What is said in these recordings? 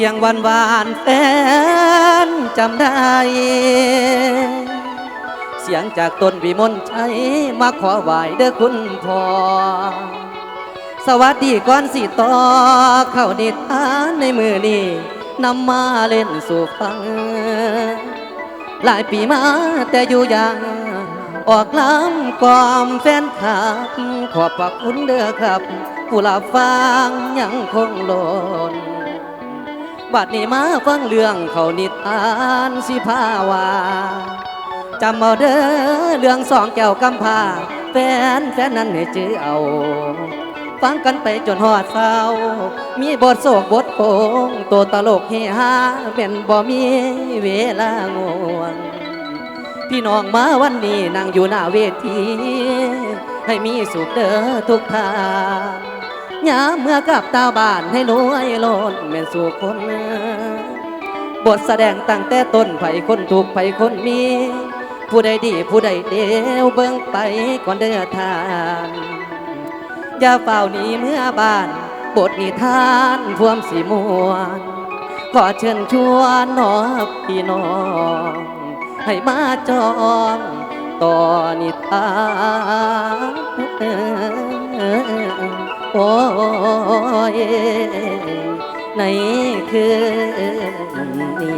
สียงหวานหวานแฟนจำได้ เสียงจากต้นวิมลชัยมาขอไหวเด้อคุณพ่อ สวัสดีก่อนสิต่อเข้านิทานในมือนี้นำมาเล่นสู่ฟัง หลายปีมาแต่อยู่อย่างออกลำกล่อมแฟนคลับ ขอบพระคุณเด้อครับผู้รับฟังยังคงหล่น บัดนี้มาฟังเรื่องเขานิทานสิพาวาจำเอาเด้อเรื่องสองแก้วกำพร้าแฟนแฟนนั้นให้จื้อเอา ฟังกันไปจนหอดเศร้า มีบทโศกบทโปงตัวตลกเฮฮาเป็นบ่มีเวลาง่วงพี่น้องมาวันนี้นั่งอยู่หน้าเวที ให้มีสุขเด้อทุกทาง ยาเมื่อกับตาบ้านให้รวยล้นแม่นสู่คนบทแสดงตั้งแต่ต้นไผคนถูกไผคนมี ผู้ใดดีผู้ใดเดียวเบิ่งไปก่อนเด้อทานอย่าเฝ้านีเมื่อบ้าน บทนิทานพวมสีมวนขอเชิญชวนน้องพี่น้อง ให้มาจองต่อนิทาน โอ้ยในคืนนี้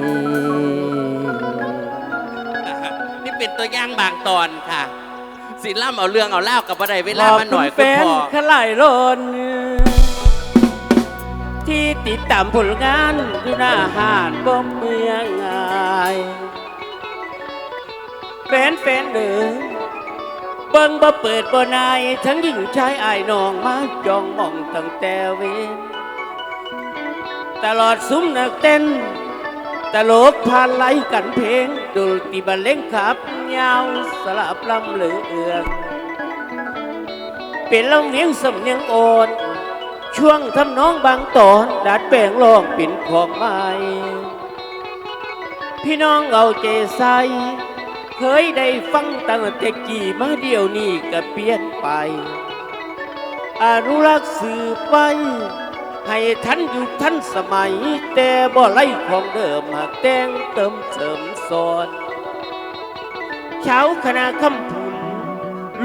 นี่เป็นตัวอย่างบางตอนค่ะ สิล่ำเอาเรื่องเอาเล่าวกับอะไรเวลามาหน่อยขบคุคุณณแฟนพ่อขลายโลนที่ติดตามผลงานอยู่หน้าห้านบ่เมืองง่ายแฟนแฟนเด้อ เบิ่งบ่เปิดบ่นายทั้งหญิงชายอายน้องมาจองมองตั้งแต่เวนตลอดซุ้มนักเต้น ตลกพานไหลกันเพลงดนตรีบรรเล่งขับยาวสลับลำเหลืองเป็นลำเลียงสำเนียงอ่อนช่วงทำน้องบางตอนดัดแปลงลองเป็นของใหม่พี่น้องเอาใจใส่ เคยได้ฟังตั้งแต่กี่มาเดียวนี้ก็เปลี่ยนไป อนุรักษ์สืบไป ให้ทันอยู่ทันสมัย แต่บ่ไล่ของเดิมหากแต่งเติมเสริมสอนเช้าคณะคำพูน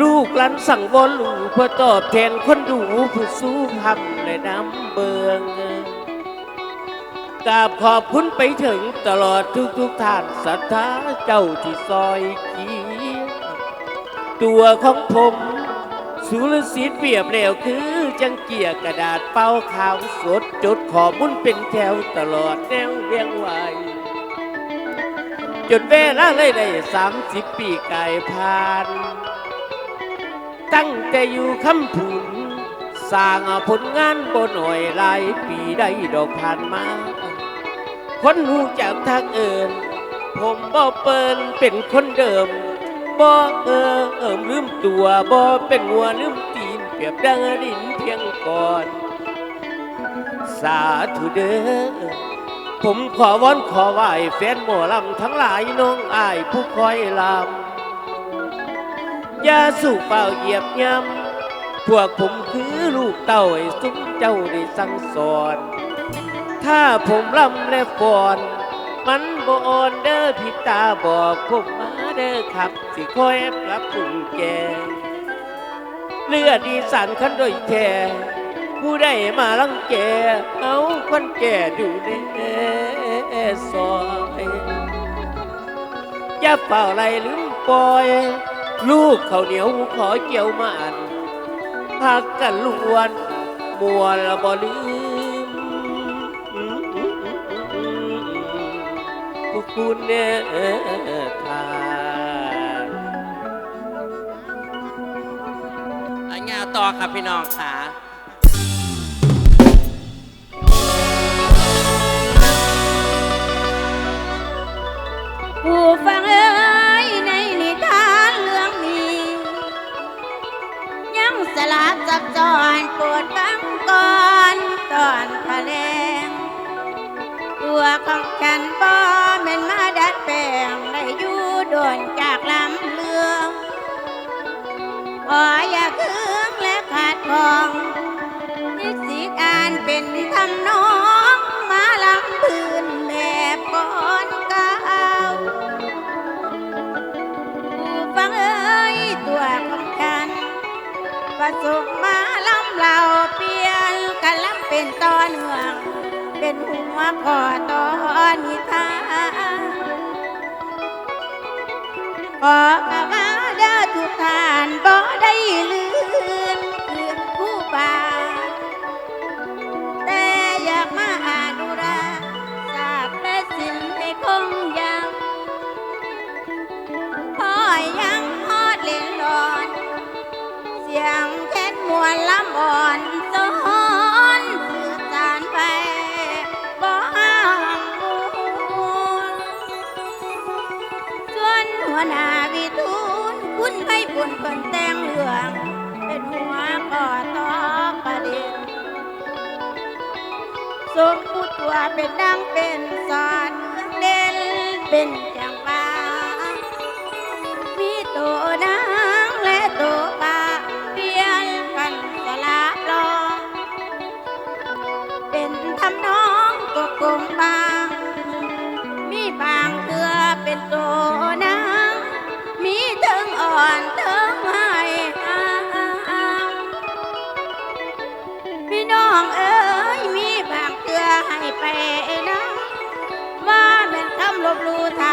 ลูกหลันสั่งวอนลูเพื่อตอบแทนคนดูผู้สู้ทำและน้ำเบือง กราบขอบคุณไปถึงตลอดทุกทุกท่านศรัทธาเจ้าที่ซอยเขียวตัวของผมสุรสิทธิ์เปรียบแล้วคือจังเกียร์กระดาษเป้าขาวสดจดขอมุนเป็นแถวตลอดแนวเรียงไว้จนเวลาเลยได้สามสิบปีกายผ่าน ตั้งแต่อยู่คำผุนสร้างผลงานบ่หน่อยหลายปีได้ดอกผ่านมา คนหูจากทางเอินผมบ่เปินเป็นคนเดิมบ่เออเอิมลืมตัวบ่เป็นหัวลืมตีนเปรียบดังดินเพียงก่อน สาธุเด้อผมขอวอนขอไหว้แฟนหมอลำทั้งหลายน้องอายผู้คอยลำอย่าสู่เป่าเหยียบย่ำพวกผมคือลูกเต่าไอ้ซุ้มเจ้าได้สั่งสอน ถ้าผมลำและฟอน มันบอ่อนเด้อพี่ตาบอกผมมาเด้อครับ สิคอยปรับปรุงแก เลือดดีสันขันโดยแท้ผู้ใดมาลังแก เอาคนแก่ดูแลซอยอย่าเป่าไรลืมปล่อย ลูกเขาเหนียวขอเกี่ยวมาอันหักกันลวนมัวละบ่ลืม ผู้คุณเน่ทานอันยาต่อครับพี่น้องค่ะผู้ฟังเอ้ยในนิทานเรื่องนี้ ยังสลับซับซ้อนปวดฟังก่อนตอนแถลง ตัวของฉันบ่แม่นมาดัดแปลงได้อยู่โดนจากลำเลืองขออย่าคืองและขาดของนิสิกานเป็นทำนองมาลำพื้นแบบก่อนเก่าผู้ฟังเอ้ยตัวของฉันประสงมาลำเหล่าเปลี่ยนกันลำเป็นตอนเมือง เป็นหัวพอตอนนิทานขอกะมาเด้อทุกท่านบ่ได้ลืมคืนผู้บาแต่อยากมาอานุราศาสตร์และศิลป์ให้คงยังพ่อยังฮอดเล่นหลอน เสียงแค่นมวนลำอ่อนอน หัวหน้าวิทูลคุณไปบุญเพิ่นแต่งเหลือง เป็นหัวก่อต่อประเด็นสมมุติว่าเป็นดังเป็นสอนเด่นเป็นจังหวะมีโตนางและโตปาเปลี่ยนกันสละลองเป็นทำน้องก็กลมบาง มีบางเถือเป็นโตน อนเทิงให้องพี่น้องเอ๋ยมีบางเตือให้ไปนะว่าเป็นคำลบลู่ทา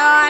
ตอน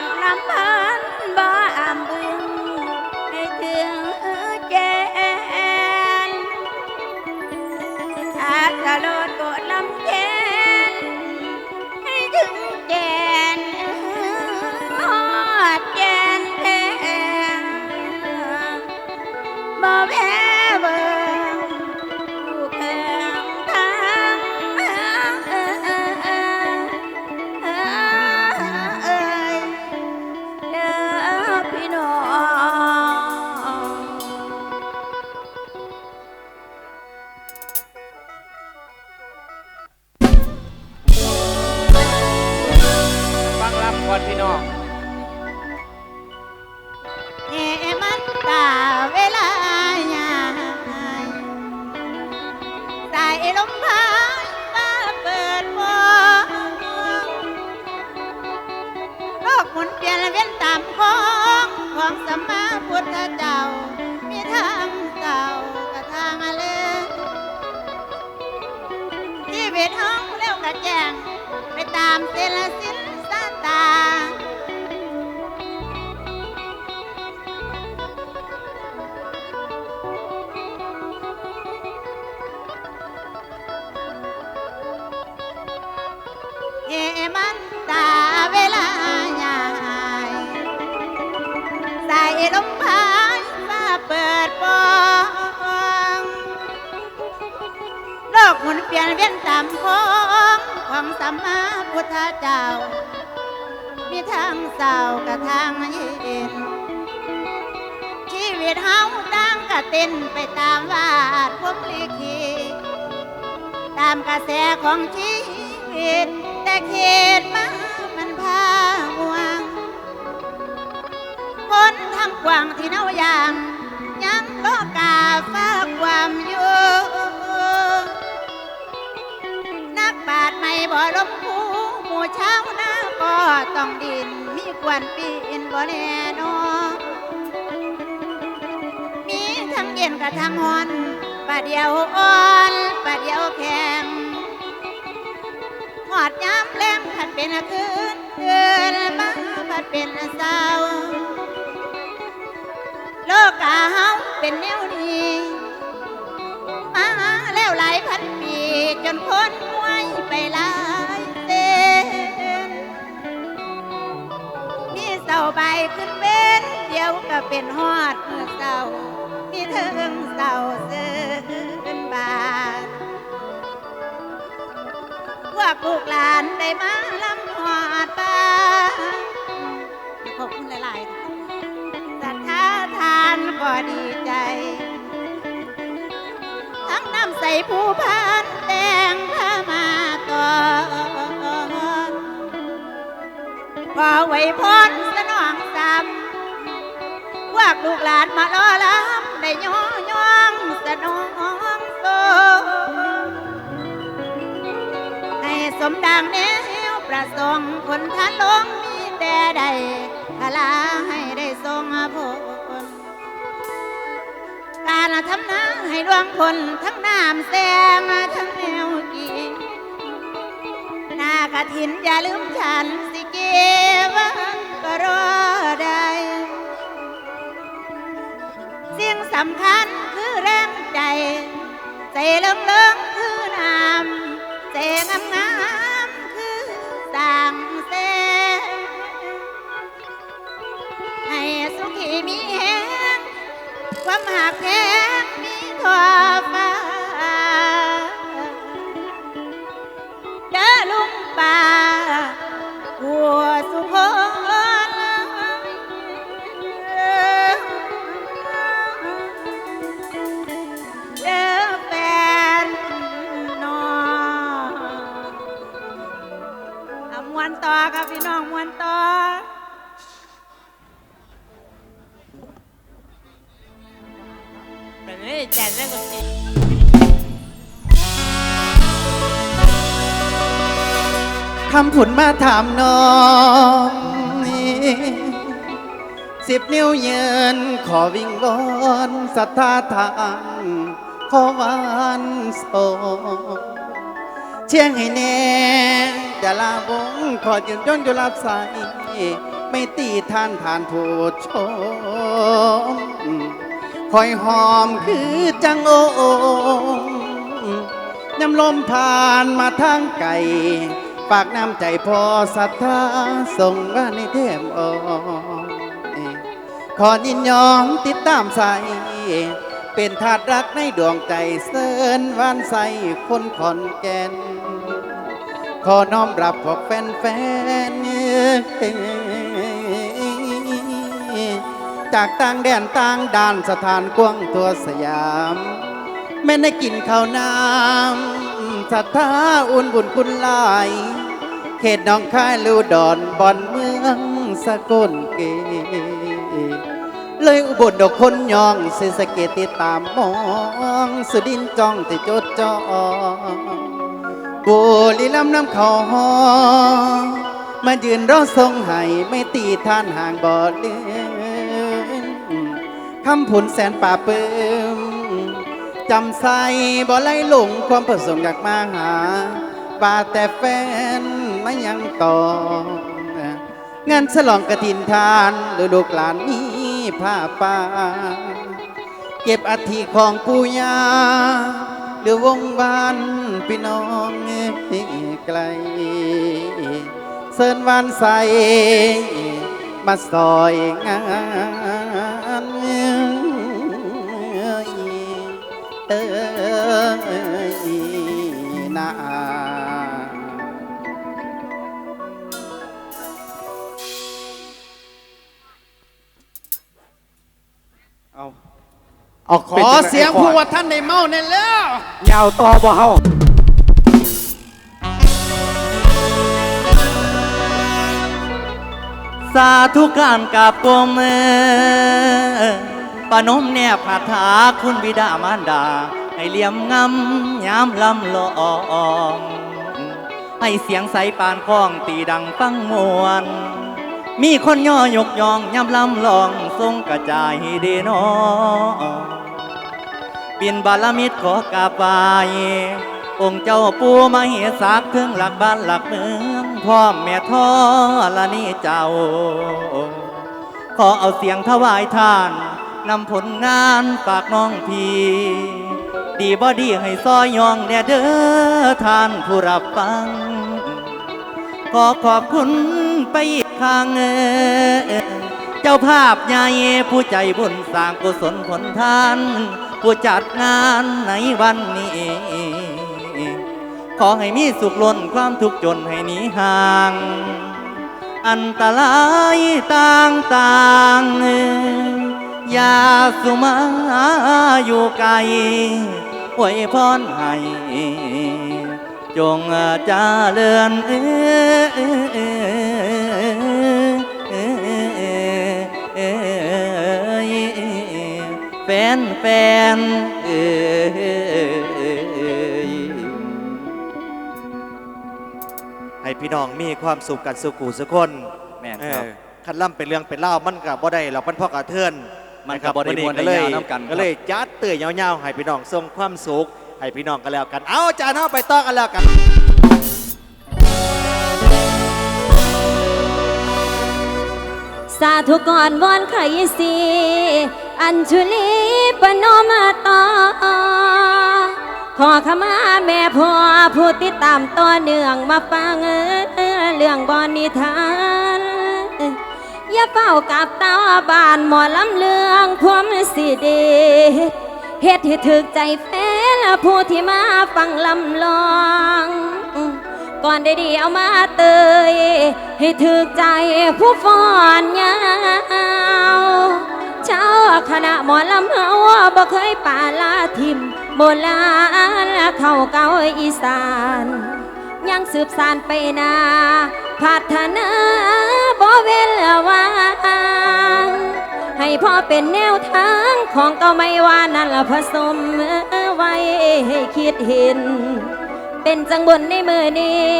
พี่น้อง เต้นไปตามวาดพมลิขิตามกระแสของชีวิตแต่เขตมามันพาห่วงคนทางกว้างที่เนาอย่างยังโลกาฝากความอยู่นักบาดไม่บ่ลมคูหมู่เช้าหน้าก็ต้องดินมีกวนปีนบ่แน่นอน ย็นกับทั้งฮอนปะเดียวอ่อนปะเดียวแข็งหอดย้ำแรงผัดเป็นคืนเคืนมาผัดเป็นเศร้าโลกาเฮาเป็นแนวนี้มาแล้วหลายพันปีจนคนมวยไปหลายเส้นมีเสาใบขึ้นเป็นเดียวก็เป็นฮอดเมื่อเสา มีเทิงเสาเสื่นบานพวกลูกหลานได้มาลำหอดบ้านขอบคุณหลายๆศรัทธาทานก็ดีใจ ทั้งน้ำใสผู้พานแต่งผ้ามาก่อนอไว้พรสนองซ้ำพวกลูกหลานมาล้อลำ ได้ย่อย่องสนองโตให้สมดังแนวประสงค์คนทันลงมีแต่ใดพลาให้ได้ทรงผลการทำนาให้ดวงพลทั้งน้ำแสงทั้งแนวกีนากระถินอย่าลืมฉันสิเก็บก็รอได้ สิ่งสำคัญคือแรงใจ ใจเลิงเลิงคือน้ำใจงามงามคือสร้างเสให้สุขีมีแหงความหักแพงมีขอบฟ้า ถามน้องสิบนิ้วเยินขอวิ่งวอนศรัทธาทานขอวานโสเชียงให้แน่อย่าลาบงขอยืนย่นอยู่รับสายไม่ตีท่านทานผู้ชมคอยหอมคือจังโอยำลมผ่านมาทางไก่ ปากน้ำใจพอศรัทธาส่งว่าในเทมออขอยินยอมติดตามใสเป็นทาสรักในดวงใจเสินวานใสคนขอนแก่น ขอน้อมรับพวกแฟนๆจากต่างแดนต่างด่านสถานกว้างตัวสยาม แม่ได้กินข้าวน้ำศรัทธาอุ่นบุญคุณลาย เขตหน้องค่ายลูดอนบอนเมืองสกลเกเลยอุบลดอกคนยองเสสะเกตติดตามมองสุดินจ้องที่จดจองบุรีลำน้ำเขาหอมายืนรอทรงให้ไม่ตีท่านห่างบ่เลือนคำผุนแสนป่าเปิมจำใส่บ่ไล่หลงความประสงค์อยากมาหาป่าแต่แฟน ไม่ยังต่อ งานฉลองกระถินทานหรือลูกหลานมีผ้าป่าเก็บอัฐิของปู่ย่าหรือวงบ้านพี่น้องไกลเสินวานใสมาซอยงานเอ้ยนา เอาขอเสียงผู้ว่าท่านในเมาในแล้วยาวต่อบ่เฮาสาธุการกราบกรมปานมแนบคาถาคุณบิดามารดา ให้เหลี่ยมงำยามลำลองให้เสียงใสปานข้องตีดังฟังมวน มีคนย่อยกยองยามลำลองทรงกระจายเดนอ ปินบารมิตรขอกราบไหวองค์เจ้าปู่มาเหสักถึงหลักบ้านหลักเมืองพ่อแม่ท่อละนี่เจ้า ขอเอาเสียงถวายทานนำผลงานฝากน้องพีดีบ่ดีให้ซอยยองแน่เด้อท่านผู้รับฟัง ขอขอบคุณไปอีกครั้ง เจ้าภาพใหญ่ผู้ใจบุญสร้างกุศลผลทาน ผู้จัดงานในวันนี้ ขอให้มีสุขล้นความทุกข์จนให้หนีห่าง อันตรายต่างๆอย่าสุมาอยู่ไกลอวยพรให้จงเจริญเอ นแฟนเอ้ยให้พี่น้องมีความสุขกันสุขูสุคนแม่นครับ เออคันล่ำเป็นเรื่องเป็นเล่าวมันกับบ่ได้เราเป็นพ่อกระเทือนมันะครัก็บ่ได้วันนี้ม่วนได้ก็เลยยาวน้ำกันครับ ก็เลยจัดเตื่อยยาวๆให้พี่น้องส่งความสุขให้พี่น้องกันแล้วกัน เอาอาจารย์เอาไปต่อกันแล้วกัน สาธุก่อนวอนไขสี อัญชุลีปนมตอขอขมาแม่พ่อผู้ติดตามต่อเนื่องมาฟังเรื่องบอนนิทานอย่าเฝ้ากับตาบานหมอลำเลืองพวมสิเดเฮ็ดให้ถึกใจแฟนผู้ที่มาฟังลำลองก่อนได้ดีเอามาเตยให้ถึกใจผู้ฟ้อนยาว เจ้าคณะหมอลำเฮาบ่เคยป่าลาทิมโบราณเข้าเก่าอีสาน ยังสืบสานไปนาพัฒนาบ่เวลวางให้พ่อเป็นแนวทางของเก่าไม่ว่านั่นละผสมไว้ให้คิดเห็น เป็นจังบนในมือนี้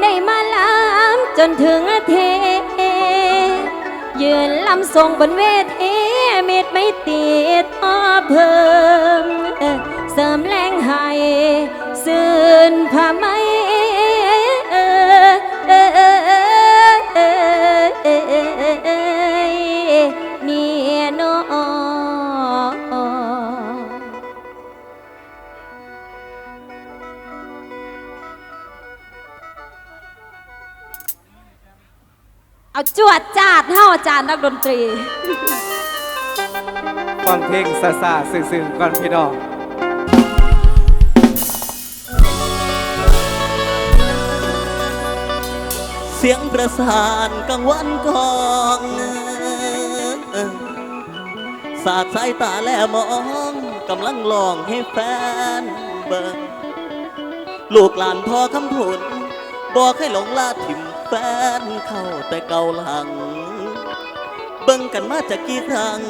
ได้มาลำจนถึงเทยืนลำทรงบนเวที มิดไม่ติดต่อเพิ่ม เสริมแรงให้สื่นผ้าไหมเนี่ยน้อเอาจวดจาดเท่าอาจารย์นักดนตรี ฟังเพลงซาซาซึ้งๆก่อนพี่น้องเสียงประสานกังวันกองสาดสายตาแลมองกำลังลองให้แฟนเบิ่งลูกหลานพอคำผุนบอกให้หลงลาถิ่มแฟนเข้าแต่เก่าหลัง เบิ่งกันมาจากกี่ครั้ง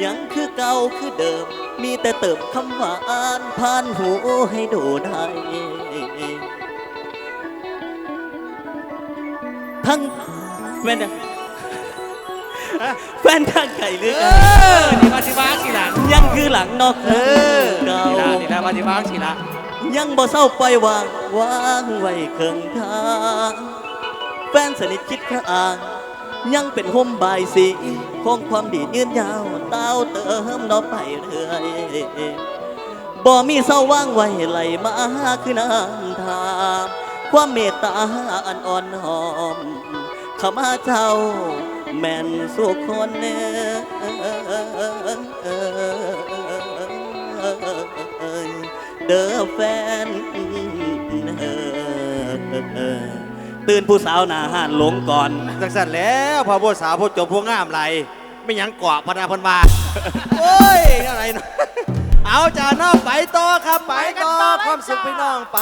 ยังคือเก่าคือเดิม มีแต่เติมคำหวานผ่านหูให้ดูได้ทั้งแฟนอะแฟนข้างไก่หรือเอไก่อนี่มาสิบ้างสิละยังคือหลังนอกเออเก่า นี่ละนี่ละมาสิบ้างสิละยังบ่เศร้าปล่อยวางวางไว้เคิงทาง แฟนสนิทคิดข้าง ยังเป็นห่มบายสีคงความดียืนยาวเต้าเติมนอไปเรื่อยบ่มีเศร้าว่างไว้ไหลมาคือน้ำทาความเมตตาอันอ่อนหอมข้ามาเจ้าแม่นสุขคนเนเด้อแฟน ตื่นผู้สาวหนาห่านหลงก่อนสังสันแล้วพอผู้สาวผู้จบผู้งามไรไม่ยังเกาะพนาพนมาโอ้ยอะไรนะเอาจาน้องไปต่อครับไปต่อความสุขพี่น้องไป